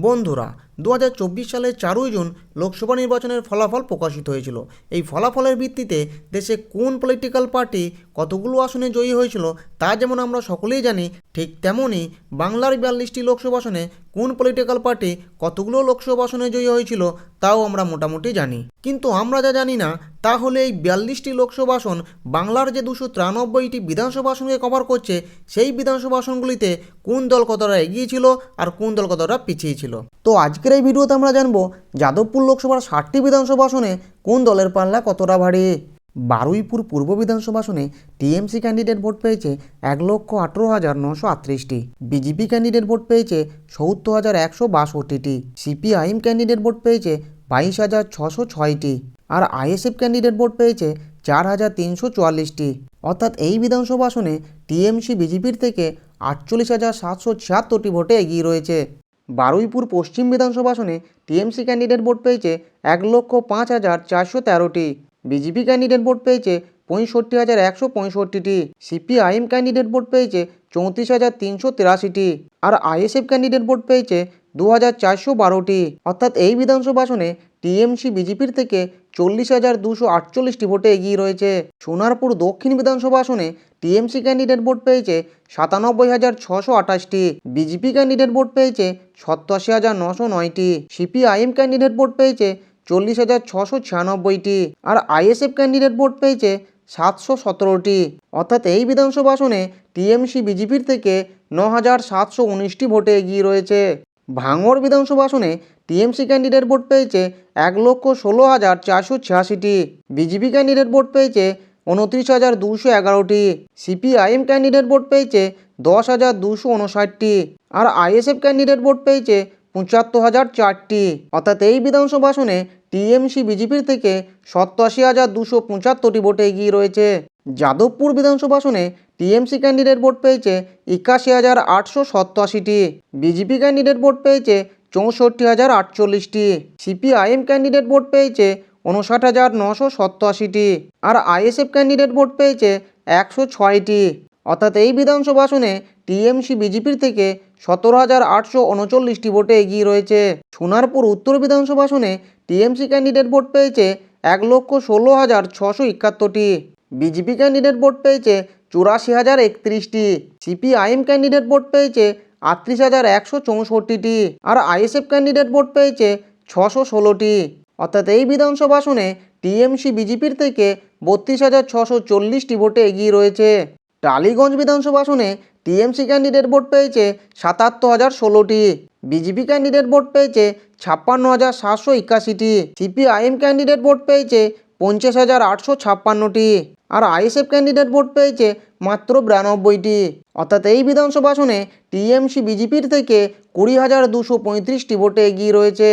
বন্ধুরা দু হাজার চব্বিশ সালের চারই জুন লোকসভা নির্বাচনের ফলাফল প্রকাশিত হয়েছিল। এই ফলাফলের ভিত্তিতে দেশে কোন পলিটিক্যাল পার্টি কতগুলো আসনে জয়ী হয়েছিল তা যেমন আমরা সকলেই জানি, ঠিক তেমনই বাংলার বিয়াল্লিশটি লোকসভা আসনে কোন পলিটিক্যাল পার্টি কতগুলো লোকসভা আসনে জয়ী হয়েছিল তাও আমরা মোটামুটি জানি। কিন্তু আমরা যা জানি না, তা হলে এই বিয়াল্লিশটি লোকসভা আসন বাংলার যে দুশো তিরানব্বইটি বিধানসভা আসনকে কভার করছে, সেই বিধানসভা আসনগুলিতে কোন দল কতটা এগিয়ে ছিল আর কোন দল কতটা পিছিয়ে ছিল। তো আজকের এই ভিডিওতে আমরা জানব, যাদবপুর লোকসভার ষাটটি বিধানসভা আসনে কোন দলের পাল্লা কতটা ভারী? বারুইপুর পূর্ব বিধানসভা আসনে টিএমসি ক্যান্ডিডেট ভোট পেয়েছে এক লক্ষ আঠেরো হাজার নশো আটত্রিশটি। বিজেপি ক্যান্ডিডেট ভোট পেয়েছে সত্তর হাজার একশো বাষট্টিটি। সিপিআইএম ক্যান্ডিডেট ভোট পেয়েছে বাইশ হাজার ছশো ছয়টি। আর আইএসএফ ক্যান্ডিডেট ভোট পেয়েছে চার হাজার তিনশো চুয়াল্লিশটি। অর্থাৎ এই বিধানসভা আসনে টিএমসি, বিজেপির থেকে আটচল্লিশ হাজার সাতশো ছিয়াত্তরটি ভোটে এগিয়ে রয়েছে। বারুইপুর পশ্চিম বিধানসভা আসনে টিএমসি ক্যান্ডিডেট ভোট পেয়েছে এক লক্ষ পাঁচ হাজার চারশো তেরোটি। বিজেপি ক্যান্ডিডেট ভোট পেয়েছে পঁয়ষট্টি হাজার একশো পঁয়ষট্টিটি। সিপিআইএম ক্যান্ডিডেট ভোট পেয়েছে চৌত্রিশ হাজার তিনশো তিরাশিটি। আর আইএসএফ ক্যান্ডিডেট ভোট পেয়েছে দু হাজার চারশো বারোটি, অর্থাৎ এই বিধানসভা আসনে টিএমসি বিজেপির থেকে চল্লিশ হাজার দুশো আটচল্লিশটি ভোটে এগিয়ে রয়েছে। সোনারপুর দক্ষিণ বিধানসভা আসনে টিএমসি ক্যান্ডিডেট ভোট পেয়েছে সাতানব্বই হাজার ছশো আঠাশটি, বিজেপি ক্যান্ডিডেট ভোট পেয়েছে সপ্তাশি হাজার নশো নয়টি, সিপিআইএম ক্যান্ডিডেট ভোট পেয়েছে চল্লিশ হাজার ছশো ছিয়ানব্বইটি আর আইএসএফ ক্যান্ডিডেট ভোট পেয়েছে সাতশো সতেরোটি। অর্থাৎ এই বিধানসভা আসনে টিএমসি বিজেপির থেকে ন হাজার সাতশো উনিশটি ভোটে এগিয়ে রয়েছে। ভাঙড় বিধানসভা আসনে টিএমসি ক্যান্ডিডেট ভোট পেয়েছে এক লক্ষ ষোলো হাজার চারশো ছিয়াশিটি। বিজেপি ক্যান্ডিডেট ভোট পেয়েছে উনত্রিশ হাজার দুশো এগারোটি। সিপিআইএম ক্যান্ডিডেট ভোট পেয়েছে দশ হাজার দুশো উনষাটটি। আর আইএসএফ ক্যান্ডিডেট ভোট পেয়েছে পঁচাত্তর হাজার চারটি। অর্থাৎ এই বিধানসভা আসনে টিএমসি বিজেপির থেকে সপ্তাশি হাজার দুশো পঁচাত্তরটি ভোটে এগিয়ে রয়েছে। যাদবপুর বিধানসভা আসনে টিএমসি ক্যান্ডিডেট ভোট পেয়েছে একাশি হাজার আটশো সপ্তাশিটি বিজেপি ক্যান্ডিডেট ভোট পেয়েছে চৌষট্টি হাজার আটচল্লিশটি। সিপিআইএম ক্যান্ডিডেট ভোট পেয়েছে উনষাট হাজার নশো সপ্তাশিটি আর আইএসএফ ক্যান্ডিডেট ভোট পেয়েছে একশো ছয়টি। অর্থাৎ এই বিধানসভা আসনে টিএমসি বিজেপির থেকে সতেরো হাজার আটশো উনচল্লিশটি ভোটে এগিয়ে রয়েছে। সোনারপুর উত্তর বিধানসভা আসনে টিএমসি ক্যান্ডিডেট ভোট পেয়েছে এক লক্ষ ষোলো হাজার ছশো একাত্তরটি। বিজেপি ক্যান্ডিডেট ভোট পেয়েছে চুরাশি হাজার একত্রিশটি। সিপিআইএম ক্যান্ডিডেট ভোট পেয়েছে আটত্রিশ হাজার একশো চৌষট্টিটি। আর আইএসএফ ক্যান্ডিডেট ভোট পেয়েছে ছশো ষোলোটি। অর্থাৎ এই বিধানসভা আসনে টিএমসি বিজেপির থেকে বত্রিশ হাজার ছশো চল্লিশটি ভোটে এগিয়ে রয়েছে। টালিগঞ্জ বিধানসভা আসনে টিএমসি ক্যান্ডিডেট ভোট পেয়েছে সাতাত্তর হাজার ষোলোটি। বিজেপি ক্যান্ডিডেট ভোট পেয়েছে ছাপ্পান্ন হাজার সাতশো একাশিটি। সিপিআইএম ক্যান্ডিডেট ভোট পেয়েছে পঞ্চাশ হাজার আটশো ছাপ্পান্নটি। আর আইএসএফ ক্যান্ডিডেট ভোট পেয়েছে মাত্র বিরানব্বইটি। অর্থাৎ এই বিধানসভা আসনে টিএমসি বিজেপির থেকে কুড়ি হাজার দুশো পঁয়ত্রিশটি ভোটে এগিয়ে রয়েছে।